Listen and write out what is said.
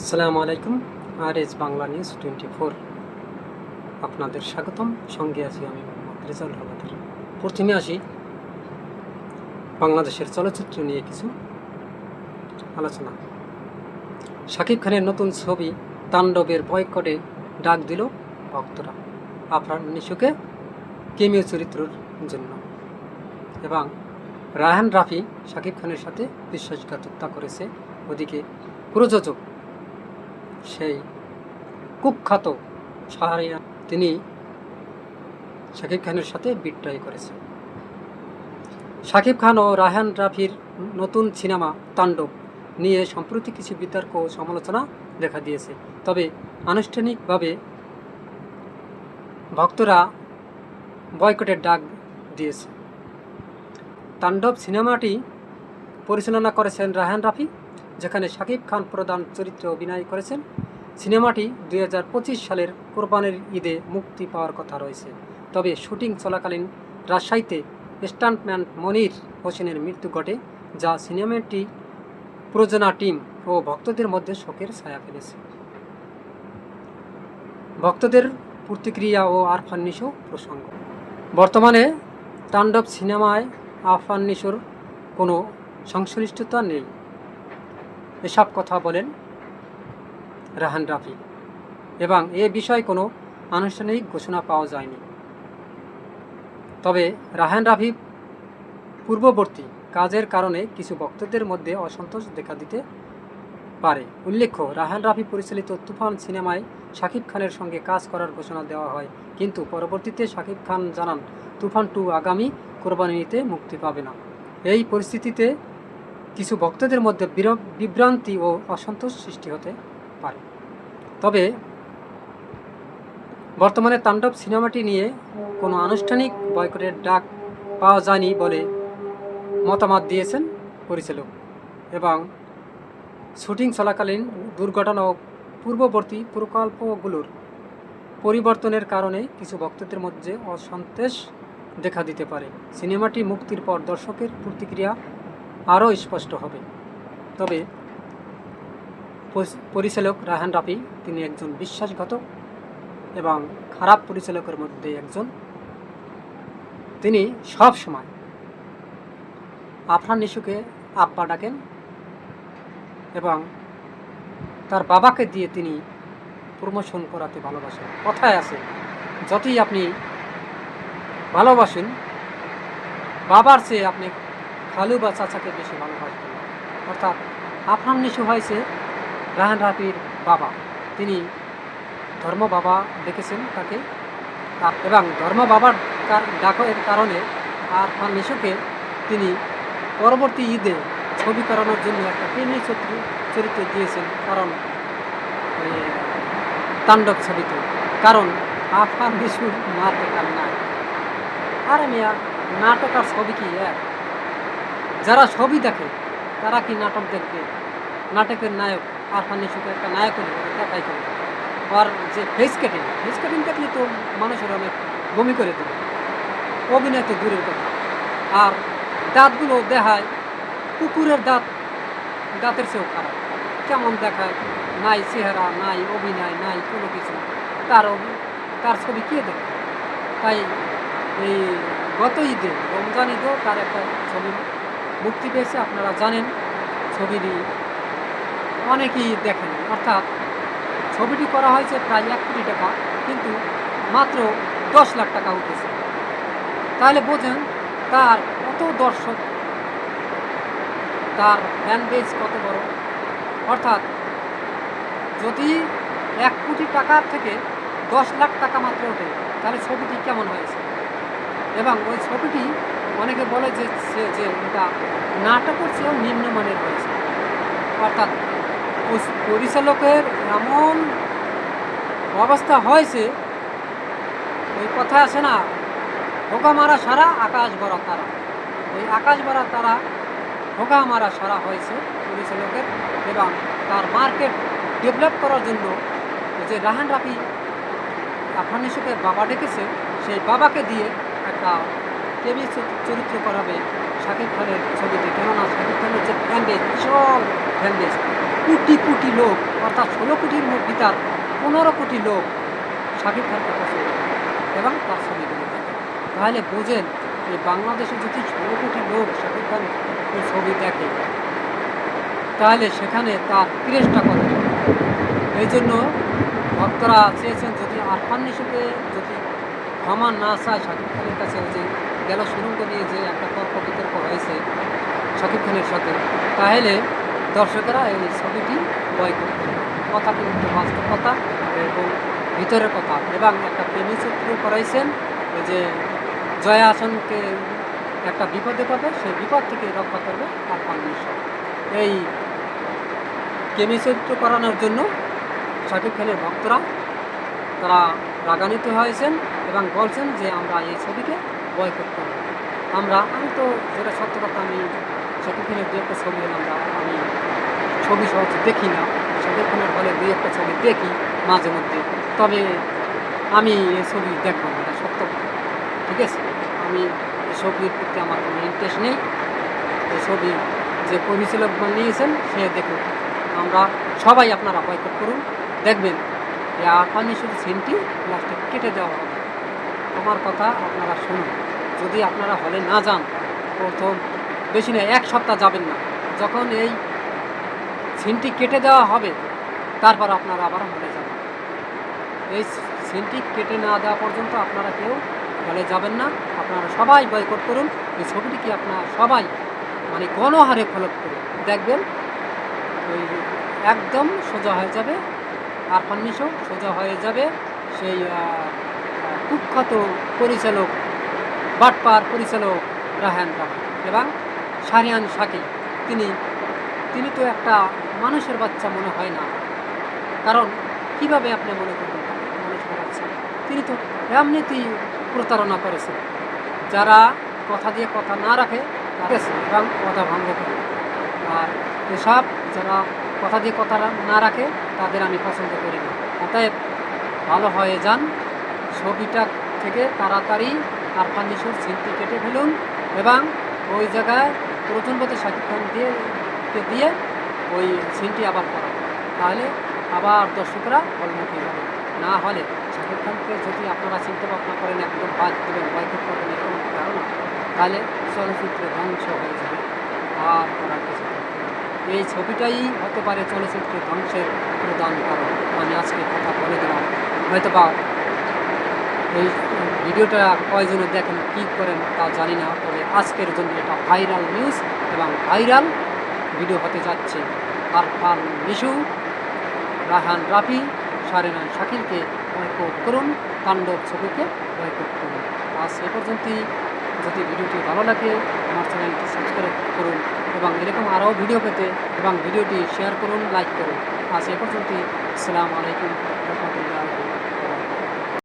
আসসালামু আলাইকুম আর S Bangla news twenty four. আপনাদের স্বাগতম, সঙ্গে আছি আমি মোহাম্মদ রেজাউল হালাদার প্রথমে আসি বাংলাদেশের চলচ্চিত্র নিয়ে কিছু আলোচনা। শাকিব খানের নতুন ছবি তাণ্ডবের বয়কটে ডাক দিল ভক্তরা, আফরান নিশুকে কেমিও চরিত্রর জন্য। এবং রায়হান রাফি শাকিব খানের সাথে বিশ্বাসঘাতকতা করেছে। ওদিকে প্রযোজক সেই কুখ্যাত শাহরিয়া তিনি শাকিব খানের সাথে বিট্রয় করেছে শাকিব খান ও রাহান রাফির নতুন সিনেমা তাণ্ডব নিয়ে সম্প্রতি কিছু বিতর্ক ও সমালোচনা দেখা দিয়েছে। তবে আনুষ্ঠানিকভাবে ভক্তরা বয়কটের ডাক দিয়েছে। তাণ্ডব সিনেমাটি পরিচালনা করেছেন রাহান রাফি যেখানে শাকিব খান প্রধান চরিত্রে অভিনয় করেছেন। সিনেমাটি দুই হাজার পঁচিশ সালের কোরবানের ঈদে মুক্তি পাওয়ার কথা রয়েছে। তবে শুটিং চলাকালীন রাজশাহীতে স্টান্টম্যান মনির হোসেনের মৃত্যু ঘটে, যা সিনেমাটি প্রযোজনা টিম ও ভক্তদের মধ্যে শোকের ছায়া ফেলেছে। ভক্তদের প্রতিক্রিয়া ও আরফান নিশো প্রসঙ্গ। বর্তমানে তাণ্ডব সিনেমায় আরফান নিশোর কোনো সংশ্লিষ্টতা নেই। এসব কথা বলেন রাহান রাফি। এবং এ বিষয়ে কোনো আনুষ্ঠানিক ঘোষণা পাওয়া যায়নি। তবে রাহান রাফি পূর্ববর্তী কাজের কারণে কিছু ভক্তদের মধ্যে অসন্তোষ দেখা দিতে পারে। উল্লেখ্য, রাহান রাফি পরিচালিত তুফান সিনেমায় শাকিব খানের সঙ্গে কাজ করার ঘোষণা দেওয়া হয়, কিন্তু পরবর্তীতে শাকিব খান জানান, তুফান টু আগামী কোরবানিতে মুক্তি পাবে না। এই পরিস্থিতিতে কিছু ভক্তদের মধ্যে বিভ্রান্তি ও অসন্তোষ সৃষ্টি হতে পারে। তবে বর্তমানে তাণ্ডব সিনেমাটি নিয়ে কোনো আনুষ্ঠানিক বয়কটের ডাক পাওয়া যায়নি বলে মতামত দিয়েছেন পরিচালক এবং শুটিং চলাকালীন দুর্ঘটনা ও পূর্ববর্তী প্রকল্পগুলোর পরিবর্তনের কারণে কিছু ভক্তদের মধ্যে অসন্তোষ দেখা দিতে পারে। সিনেমাটি মুক্তির পর দর্শকের প্রতিক্রিয়া আরও স্পষ্ট হবে। তবে পরিচালক রাহান রাফি, তিনি একজন বিশ্বাসঘাতক এবং খারাপ পরিচালকের মধ্যে একজন। তিনি সব সময় আফরান নিশুকে আপ্পা ডাকেন এবং তার বাবাকে দিয়ে তিনি প্রমোশন করাতে ভালোবাসেন। কথায় আছে, যতই আপনি ভালোবাসেন, বাবার চেয়ে আপনি খালু বা চাচাকে বেশি ভালোবাসবেন না। অর্থাৎ আফরান নিশু হয়েছে রাহান রাফির বাবা। তিনি ধর্ম বাবা ডেকেছেন তাকে। এবং ধর্ম বাবার কার- ডাকের কারণে আরফান নিশুকে তিনি পরবর্তী ঈদে ছবি করানোর জন্য একটা প্রেমী চরিত্র চরিত্র দিয়েছেন। কারণ তাণ্ডব ছবিতে। কারণ, আফরান নিশুর নাটক আর নাই। আরে মিয়া, নাটক আর ছবি কি এক? যারা ছবি দেখে, তারা কি নাটক দেখবে? নাটকের নায়ক আরফান নিশুকে একটা নায়ক দেখাই করে আর যে ফেস কাটিং ফেস কাটিং দেখলে তো মানুষের অনেক বমি করে দেবে। অভিনয় তো দূরের কথা। আর দাঁতগুলো দেখায়, কুকুরের দাঁত, দাঁতের চেয়েও খারাপ। কেমন দেখায়, নাই চেহারা, নাই অভিনয়, নাই কোনো কিছু। তার তার ছবি কে দেখে? তাই এই গত ঈদে রমজান ঈদেও তার একটা ছবি মুক্তি পেয়েছে, আপনারা জানেন। ছবিটি অনেকেই দেখেন। অর্থাৎ ছবিটি করা হয়েছে প্রায় এক কোটি টাকা, কিন্তু মাত্র দশ লাখ টাকা উঠেছে। তাহলে বোঝেন তার কত দর্শক, তার ফ্যান বেজ কত বড়? অর্থাৎ যদি এক কোটি টাকার থেকে দশ লাখ টাকা মাত্র ওঠে, তাহলে ছবিটি কেমন হয়েছে? এবং ওই ছবিটি অনেকে বলে যে যে এটা নাটকের চেয়েও নিম্নমানের হয়েছে। অর্থাৎ পরিচালকের এমন অবস্থা হয়েছে, ওই কথা আছে না হোকা মারা সারা, আকাশ ভরা তারা। ওই আকাশ ভরা তারা হোকা মারা সারা হয়েছে পরিচালকের এবং তার মার্কেট ডেভেলপ করার জন্য যে রাহান রাফি আফানিসুকে বাবা ডেকেছে, সেই বাবাকে দিয়ে একটা টেবিল চরিত্র করাবে শাকিব খানের ছবিতে। কেননা শাকিব খানের যে ফ্যান বেস বিশাল কোটি কোটি লোক, অর্থাৎ ষোলো কোটির মধ্যে ভিতর পনেরো কোটি লোক শাকিব খানকে পছন্দ এবং তার ছবিগুলো দেখে। তাহলে বোঝেন যে বাংলাদেশে যদি ষোলো কোটি লোক শাকিব খান ছবি দেখে, তাহলে সেখানে তার ক্রেজটা কত? এই জন্য ভক্তরা চেয়েছেন যদি আরফান নিশুকে যদি ক্ষমা না চায় শাকিব খানের কাছে যে গেল সুরঙ্গ নিয়ে যে একটা তর্ক বিতর্ক হয়েছে শাকিব খানের সাথে, তাহলে দর্শকেরা এই ছবিটি বয় করতে কথা কিন্তু বাস্তব কথা এবং ভিতরের কথা। এবং একটা প্রেমী চিত্র করাইছেন যে জয়া আসনকে একটা বিপদে পাবে সেই বিপদ থেকে রক্ষা করবে আরফান নিশো এই কেমি চরিত্র করানোর জন্য শাকিব খানের ভক্তরা তারা রাগান্বিত হয়েছেন এবং বলছেন যে আমরা এই ছবিকে বয়কট করব আমরা, আমি তো যেটা সত্য কথা, আমি শাকিব খানের দু একটা ছবি আমরা আমি ছবি সহজে দেখি না শাকিব খানের হলে দুই একটা ছবি দেখি মাঝে মধ্যে। তবে আমি এই ছবি দেখব না, এটা সত্য ঠিক আছে? আমি এই ছবির প্রতি আমার কোনো ইন্টারেস্ট নেই। এই ছবি যে পরিচালক বানিয়েছেন সে দেখুন আমরা সবাই আপনারা বয়কট করুন, দেখবেন। এই আফানি শুধু সিনটি লাস্টে কেটে দেওয়া হবে। আমার কথা আপনারা শুনুন। যদি আপনারা হলে না যান, প্রথম বেশি না এক সপ্তাহ যাবেন না। যখন এই সিনটি কেটে দেওয়া হবে, তারপর আপনারা আবার হলে যাবেন। এই সিনটি কেটে না দেওয়া পর্যন্ত আপনারা কেউ হলে যাবেন না। আপনারা সবাই বয়কট করুন। এই ছবিটিকে আপনারা সবাই মানে গণহারে ফলো করুন? দেখবেন, ওই একদম সোজা হয়ে যাবে, আর ফান্নিশও সোজা হয়ে যাবে। সেই কুখ্যাত পরিচালক, বাটপার পরিচালক রাহান রাহা এবং সারিয়ান সাকি তিনি তিনি তো একটা মানুষের বাচ্চা মনে হয় না। কারণ, কীভাবে আপনি মনে করবেন মানুষের বাচ্চা। তিনি তো এমনিতেই প্রতারণা করেছেন। যারা কথা দিয়ে কথা না রাখে এবং কথা ভঙ্গ করে। আর এসব যারা কথা দিয়ে কথা না রাখে, তাদের আমি পছন্দ করি না। অতএব ভালো হয়ে যান। ছবিটা থেকে তাড়াতাড়ি আরফান নিশুর সিনটি কেটে ফেলুন এবং ওই জায়গায় প্রথমপথে শাকিব খান দিয়ে দিয়ে ওই সিনটি আবার করা তাহলে আবার দর্শকরা হলমুখী হবে না হলে শাকিব খানকে যদি আপনারা চিন্তা ভাবনা করেন, একদম বাদ দেবেন, বয়কট করবেন, এরকম ধারণা, তাহলে চলচ্চিত্র ধ্বংস হয়ে যাবে। আর করার কিছু এই ছবিটাই হতে পারে চলচ্চিত্র ধ্বংসের প্রধান কারণ। আমি আজকে কথা বলে দিলাম। হয়তো বা এই ভিডিওটা কয়জনে দেখেন, কী করেন তা জানি না, তবে আজকের জন্য এটা ভাইরাল নিউজ এবং ভাইরাল ভিডিও হতে যাচ্ছে। আর আরফান মিশু, রাহান রাফি সারেনান শাকিলকে বয়কট করুন, তাণ্ডব ছবিকে বয়কট করুন। আজ সে পর্যন্তই। যদি ভিডিওটি ভালো লাগে, আমার চ্যানেলটি সাবস্ক্রাইব করুন এবং এরকম আরও ভিডিও পেতে এবং ভিডিওটি শেয়ার করুন লাইক করুন। আজ এ পর্যন্তই। আসসালামু আলাইকুম, রহমতুল্লাহ।